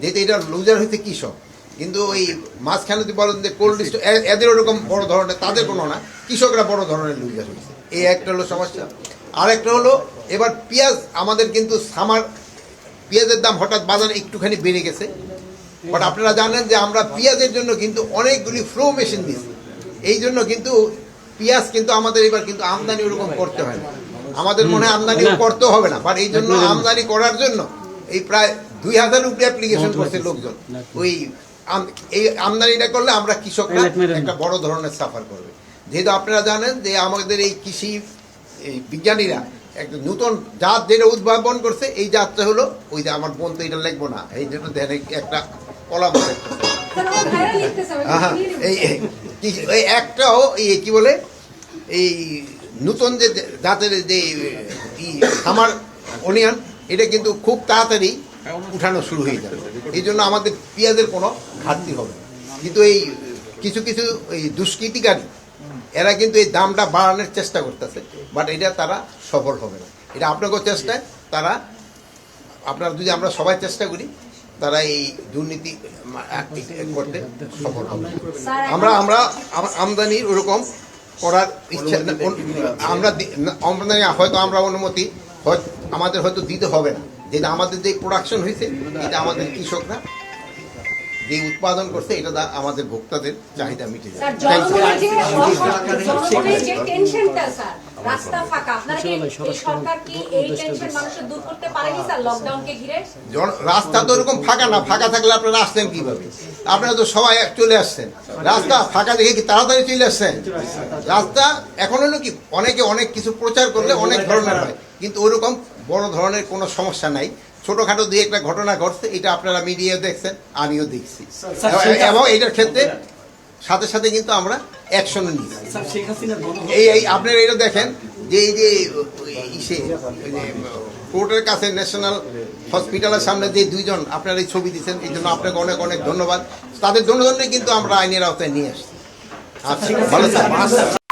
যেহেতু এটা লুজার হয়েছে কৃষক কিন্তু ওই মাঝখানে যদি বলেন যে কোল্ড স্টোর এদের ওরকম বড় ধরনের তাদের কোনো না কৃষকরা বড় ধরনের লুজার হয়েছে। এই একটা হলো সমস্যা। আর একটা হলো এবার পেঁয়াজ আমাদের কিন্তু সামার পেঁয়াজের দাম হঠাৎ বাজারে একটুখানি বেড়ে গেছে। বাট আপনারা জানেন যে আমরা পেঁয়াজের জন্য কিন্তু অনেকগুলি ফ্লো মেশিন দিয়েছি। এই জন্য কিন্তু পেঁয়াজ কিন্তু আমাদের এবার কিন্তু আমদানি ওরকম করতে হয় না। আমাদের মনে হয় আমদানি করতে হবে না। বাট এই জন্য আমদানি করার জন্য এই প্রায় দুই হাজার উপরে অ্যাপ্লিকেশন করছে লোকজন। ওই এই আমদানিটা করলে আমরা কৃষকরা একটা বড় ধরনের সাফার করবে। যেহেতু আপনারা জানেন যে আমাদের এই কৃষি এই বিজ্ঞানীরা একটা নতুন জাত যেটা উদ্ভাবন করছে এই জাতটা হলো ওই যে আমার বোন তো এটা লিখব না এই জন্য এই একটা কলাম। এই একটাও এই কি বলে এই নতুন যে জাতের যে আমার অনিয়ন এটা কিন্তু খুব তাড়াতাড়ি উঠানো শুরু হয়ে যাবে এই জন্য আমাদের পেঁয়াজের কোনো ঘাটতি হবে না। কিন্তু এই কিছু কিছু এই দুষ্কৃতিকারী এরা কিন্তু এই দামটা বাড়ানোর চেষ্টা করতেছে বাট এটা তারা সফল হবে না। এটা আপনাকেও চেষ্টায় তারা আপনারা যদি আমরা সবাই চেষ্টা করি তারা এই দুর্নীতি করতে সফল হবে। আমরা আমরা আমদানির ওরকম করার ইচ্ছা আমরা আমদানি হয়তো আমরা অনুমতি হয়- আমাদের হয়তো দিতে হবে না। যেটা আমাদের যে প্রোডাকশন হয়েছে এটা আমাদের কৃষকরা যে উৎপাদন করছে এটা আমাদের ভোক্তাদের চাহিদা মিটে রাস্তা ফাঁকা। আপনারা কি এই সরকার কি এই টেনশন মানুষের দূর করতে পারেনি স্যার লকডাউনকে ঘিরে? জন- রাস্তা তো ওরকম ফাঁকা না ফাঁকা থাকলে আপনারা আসলেন কীভাবে? আপনারা তো সবাই এক চলে আসছেন। রাস্তা ফাঁকা দেখে কি তাড়াতাড়ি চলে আসছেন? রাস্তা এখন হলো কি অনেকে অনেক কিছু প্রচার করলে অনেক ধরনের হয় কিন্তু ওরকম বড় ধরনের কোনো সমস্যা নাই। ছোটখাটো দুই একটা ঘটনা ঘটছে এটা আপনারা মিডিয়া দেখছেন আমিও দেখছি। এবং এটার ক্ষেত্রে সাথে সাথে কিন্তু আমরা অ্যাকশনও গণ- এই এই আপনারা এটা দেখেন যে এই যে ইসে কোর্টের কাছে ন্যাশনাল হসপিটালের সামনে যে দুইজন আপনারা এই ছবি দিচ্ছেন এই জন্য আপনাকে অনেক অনেক ধন্যবাদ। তাদের জন্য কিন্তু আমরা আইনের আওতায় নিয়ে আসছি। আচ্ছা ভালো